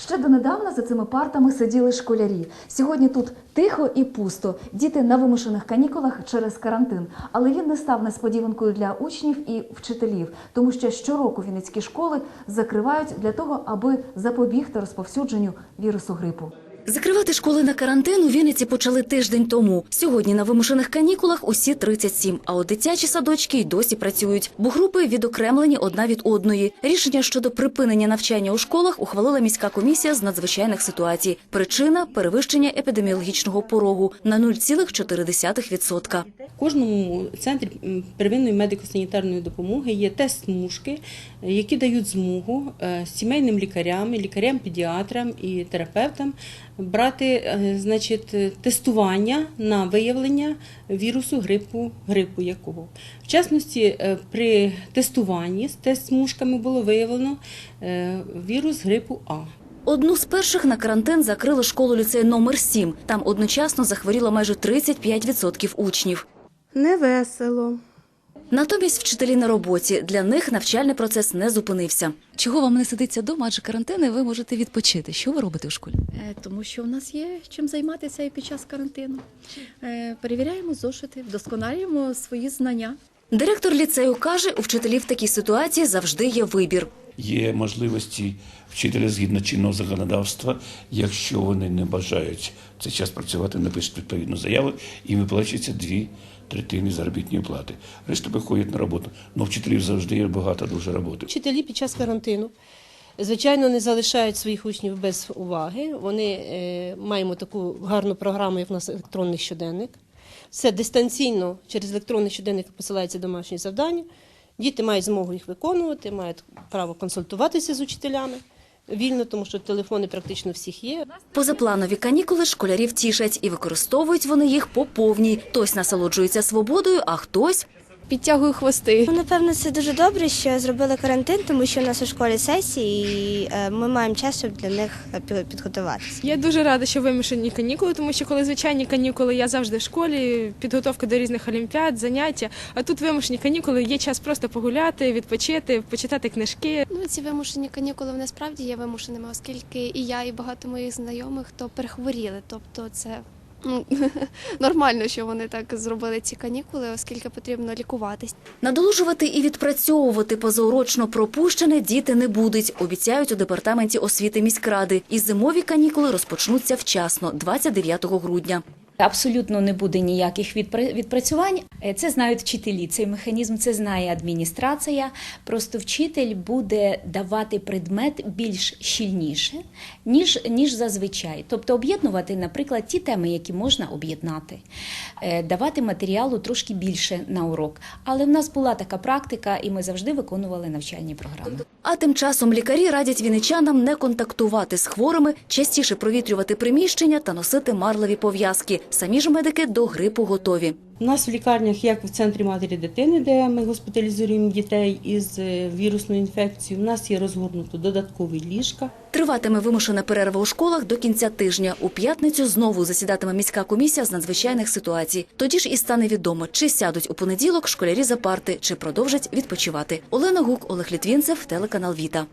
Ще донедавна за цими партами сиділи школярі. Сьогодні тут тихо і пусто. Діти на вимушених канікулах через карантин. Але він не став несподіванкою для учнів і вчителів, тому що щороку вінницькі школи закривають для того, аби запобігти розповсюдженню вірусу грипу. Закривати школи на карантин у Вінниці почали тиждень тому. Сьогодні на вимушених канікулах усі 37, а от дитячі садочки й досі працюють, бо групи відокремлені одна від одної. Рішення щодо припинення навчання у школах ухвалила міська комісія з надзвичайних ситуацій. Причина перевищення епідеміологічного порогу на 0,4%. В кожному центрі первинної медико-санітарної допомоги є тест-смужки, е, які дають змогу е, сімейним лікарям, лікарям-педіатрам і терапевтам брати е, значить, е, тестування на виявлення вірусу грипу, грипу якого. В частності, е, при тестуванні з тест-смужками було виявлено вірус грипу А. Одну з перших на карантин закрили школу ліцей номер 7. Там одночасно захворіло майже 35% учнів. Не весело. Натомість вчителі на роботі. Для них навчальний процес не зупинився. Чого вам не сидиться вдома, адже карантин, і ви можете відпочити? Що ви робите у школі? Е, Тому що в нас є чим займатися і під час карантину. Е, Перевіряємо зошити, вдосконалюємо свої знання. Директор ліцею каже, у вчителів в такій ситуації завжди є вибір. Є можливості вчителя згідно чинного законодавства, якщо вони не бажають в цей час працювати, напишуть відповідну заяву і виплачується дві третини заробітної плати. Решта виходять на роботу. Ну, вчителів завжди є багато дуже роботи. Вчителі під час карантину, звичайно, не залишають своїх учнів без уваги. Вони е, маємо таку гарну програму, як в нас електронний щоденник. Все дистанційно через електронний щоденник посилається домашні завдання. Діти мають змогу їх виконувати, мають право консультуватися з учителями вільно, тому що телефони практично всіх є. Позапланові канікули школярів тішать і використовують вони їх по повній. Хтось насолоджується свободою, а хтось Підтягую хвости. Ну, напевно, це дуже добре, що зробили карантин, тому що у нас у школі сесії, і е, ми маємо час, щоб для них е, підготуватися. Я дуже рада, що вимушені канікули, тому що коли звичайні канікули, я завжди в школі, підготовка до різних олімпіад, заняття. А тут вимушені канікули, є час просто погуляти, відпочити, почитати книжки. Ну, ці вимушені канікули вони справді є вимушеними, оскільки і я, і багато моїх знайомих то перехворіли. Тобто це нормально, що вони так зробили ці канікули, оскільки потрібно лікуватись. Надолужувати і відпрацьовувати позаурочно пропущене діти не будуть, обіцяють у департаменті освіти міськради. І зимові канікули розпочнуться вчасно, 29 грудня. Абсолютно не буде ніяких відпра- відпрацювань. Е, Це знають вчителі. Цей механізм це знає адміністрація. Просто вчитель буде давати предмет більш щільніше, ніж, ніж зазвичай. Тобто об'єднувати, наприклад, ті теми, які можна об'єднати, Е, давати матеріалу трошки більше на урок. Але в нас була така практика, і ми завжди виконували навчальні програми. А тим часом лікарі радять вінничанам не контактувати з хворими, частіше провітрювати приміщення та носити марлеві пов'язки. Самі ж медики до грипу готові. У нас в лікарнях, як в центрі матері дитини, де ми госпіталізуємо дітей із е, вірусною інфекцією, у нас є розгорнуто додаткові ліжка. Триватиме вимушена перерва у школах до кінця тижня. У п'ятницю знову засідатиме міська комісія з надзвичайних ситуацій. Тоді ж і стане відомо, чи сядуть у понеділок школярі за парти, чи продовжать відпочивати. Олена Гук, Олег Літвінцев, телеканал Віта.